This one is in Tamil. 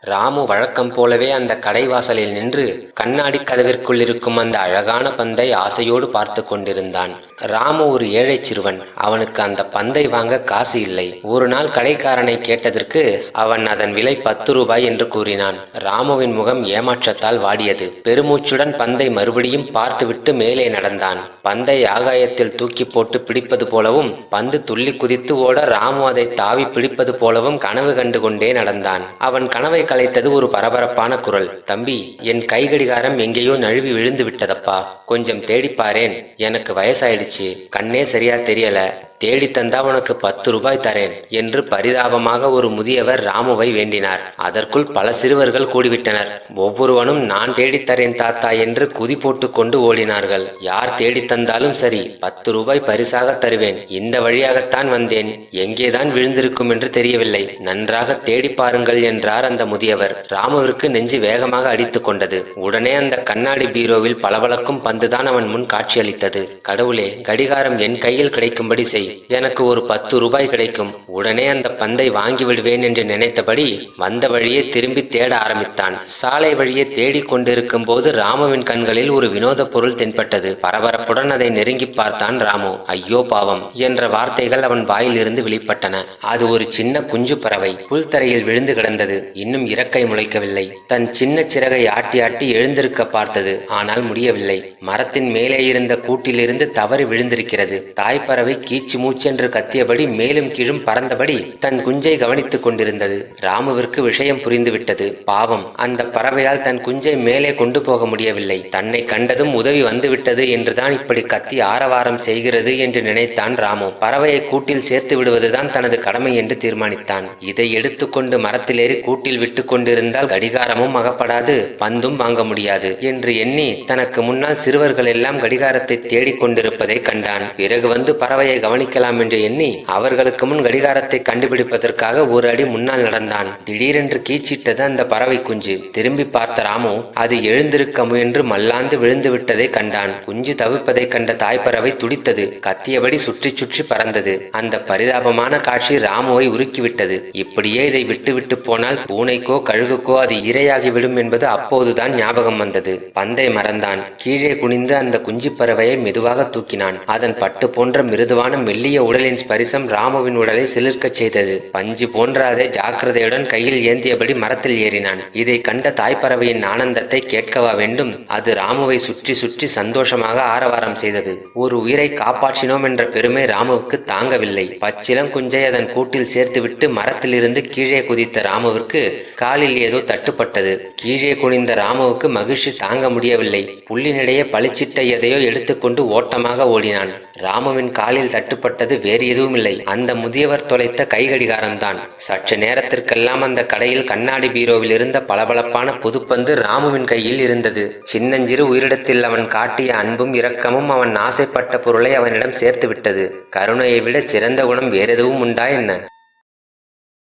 ராமு வழக்கம் போலவே அந்த கடைவாசலில் நின்று கண்ணாடி கதவிற்குள் இருக்கும் அந்த அழகான பந்தை ஆசையோடு பார்த்து கொண்டிருந்தான். ராமு ஒரு ஏழை சிறுவன். அவனுக்கு அந்த பந்தை வாங்க காசு இல்லை. ஒரு நாள் கடைக்காரனை கேட்டதற்கு அவன் அதன் விலை பத்து ரூபாய் என்று கூறினான். ராமுவின் முகம் ஏமாற்றத்தால் வாடியது. பெருமூச்சுடன் பந்தை மறுபடியும் பார்த்துவிட்டு மேலே நடந்தான். பந்தை ஆகாயத்தில் தூக்கி போட்டு பிடிப்பது போலவும் பந்து துள்ளி குதித்து ஓட ராமு அதை தாவி பிடிப்பது போலவும் கனவு கண்டு கொண்டே நடந்தான். அவன் கனவை கலைத்தது ஒரு பரபரப்பான குரல். தம்பி என் கைகடிகாரம் எங்கேயோ நழுவி விழுந்து விட்டதப்பா. கொஞ்சம் தேடிப்பாரேன் எனக்கு வயசாயிடுச்சு. கண்ணே சரியா தெரியல. தேடித்தந்தா உனக்கு பத்து ரூபாய் தரேன் என்று பரிதாபமாக ஒரு முதியவர் ராமுவை வேண்டினார். அதற்குள் பல சிறுவர்கள் கூடிவிட்டனர். ஒவ்வொருவனும் நான் தேடித் தரேன் தாத்தா என்று குதி போட்டு கொண்டு ஓடினார்கள். யார் தேடித் தந்தாலும் சரி பத்து ரூபாய் பரிசாக தருவேன். இந்த வழியாகத்தான் வந்தேன். எங்கேதான் விழுந்திருக்கும் என்று தெரியவில்லை. நன்றாக தேடி பாருங்கள் என்றார் அந்த முதியவர். ராமுவிற்கு நெஞ்சு வேகமாக அடித்துக் கொண்டது. உடனே அந்த கண்ணாடி பீரோவில் பளபளக்கும் பந்துதான் அவன் முன் காட்சியளித்தது. கடவுளே கடிகாரம் என் கையில் கிடைக்கும்படி செய். எனக்கு ஒரு பத்து ரூபாய் கிடைக்கும். உடனே அந்த பந்தை வாங்கி விடுவேன் என்று நினைத்தபடி வந்த வழியே திரும்பி தேட ஆரம்பித்தான். சாலை வழியே தேடிக் கொண்டிருக்கும் போது ராமுவின் கண்களில் ஒரு வினோத பொருள் தென்பட்டது. பரபரப்புடன் அதை நெருங்கி பார்த்தான் ராமு. ஐயோ பாவம் என்ற வார்த்தைகள் அவன் வாயிலிருந்து வெளிப்பட்டன. அது ஒரு சின்ன குஞ்சு பறவை. புல்தரையில் விழுந்து கிடந்தது. இன்னும் இறக்கை முளைக்கவில்லை. தன் சின்ன சிறகை ஆட்டி ஆட்டி எழுந்திருக்க பார்த்தது. ஆனால் முடியவில்லை. மரத்தின் மேலே இருந்த கூட்டிலிருந்து தவறி விழுந்திருக்கிறது. தாய்ப்பறவை கீச்சு மூச்சு மூச்சென்று கத்தியபடி மேலும் கீழும் பறந்தபடி தன் குஞ்சை கவனித்துக் கொண்டிருந்தது. ராமுவிற்கு விஷயம் புரிந்துவிட்டது. பாவம் அந்த பறவையால் தன் குஞ்சை மேலே கொண்டு போக முடியவில்லை. தன்னை கண்டதும் உதவி வந்துவிட்டது என்றுதான் இப்படி கத்தி ஆரவாரம் செய்கிறது என்று நினைத்தான் ராமு. பறவையை கூட்டில் சேர்த்து விடுவதுதான் தனது கடமை என்று தீர்மானித்தான். இதை எடுத்துக்கொண்டு மரத்திலேறி கூட்டில் விட்டு கொண்டிருந்தால் கடிகாரமும் அகப்படாது பந்தும் வாங்க முடியாது என்று எண்ணி தனக்கு முன்னால் சிறுவர்கள் எல்லாம் கடிகாரத்தை தேடிக் கொண்டிருப்பதை கண்டான். பிறகு வந்து பறவையை கவனிக்கலாம் என்று எண்ணி அவர்களுக்கு முன் கடிகாரத்தை கண்டுபிடிப்பதற்காக ஒரு அடி முன்னால் நடந்தான். திடீரென்று கீச்சிட்டது அந்த பறவை குஞ்சு. திரும்பி பார்த்த ராமு அது எழுந்திருக்க முயன்று மல்லாந்து விழுந்து விட்டதை கண்டான். குஞ்சு தவிப்பதை கண்ட தாய்ப்பறவை துடித்தது. கத்தியபடி சுற்றி சுற்றி பறந்தது. அந்த பரிதாபமான காட்சி ராமுவை உருக்கிவிட்டது. இப்படியே இதை விட்டுவிட்டு போனால் பூனைக்கோ கழுகுக்கோ அது இரையாகி விடும் என்பது அப்போதுதான் ஞாபகம் வந்தது. பந்தை மறந்தான். கீழே குனிந்து அந்த குஞ்சு பறவையை மெதுவாக தூக்கினான். அதன் பட்டு போன்ற மிருதுவான மெல்லிய உடலின் ஸ்பரிசம் ராமுவின் உடலை சிலிர்க்கச் செய்தது. பஞ்சு போன்ற அதை ஜாக்கிரதையுடன் கையில் ஏந்தியபடி மரத்தில் ஏறினான். இதை கண்ட தாய்ப்பறவையின் ஆனந்தத்தை கேட்கவா வேண்டும்? அது ராமுவை சுற்றி சுற்றி சந்தோஷமாக ஆரவாரம் செய்தது. ஒரு உயிரை காப்பாற்றினோம் என்ற பெருமை ராமுவுக்கு தாங்கவில்லை. பச்சிலங்குஞ்சை அதன் கூட்டில் சேர்த்துவிட்டு மரத்திலிருந்து கீழே குதித்த ராமுவிற்கு காலில் ஏதோ தட்டுப்பட்டது. கீழே குனிந்த ராமுவுக்கு மகிழ்ச்சி தாங்க முடியவில்லை. புள்ளினிடையே பளிச்சிட்ட எதையோ எடுத்துக்கொண்டு ஓட்டமாக ஓடினான். ராமுவின் காலில் தட்டுப்பட்டது வேறு எதுவும் இல்லை அந்த முதியவர் தொலைத்த கைகடிகாரம்தான். சற்று நேரத்திற்கெல்லாம் அந்த கடையில் கண்ணாடி பீரோவில் இருந்த பளபளப்பான புதுப்பந்து ராமுவின் கையில் இருந்தது. சின்னஞ்சிறு உயிரிடத்தில் அவன் காட்டிய அன்பும் இரக்கமும் அவன் ஆசைப்பட்ட பொருளை அவனிடம் சேர்த்து விட்டது கருணையை விட சிறந்த குணம் வேறெதுவும் உண்டா என்ன?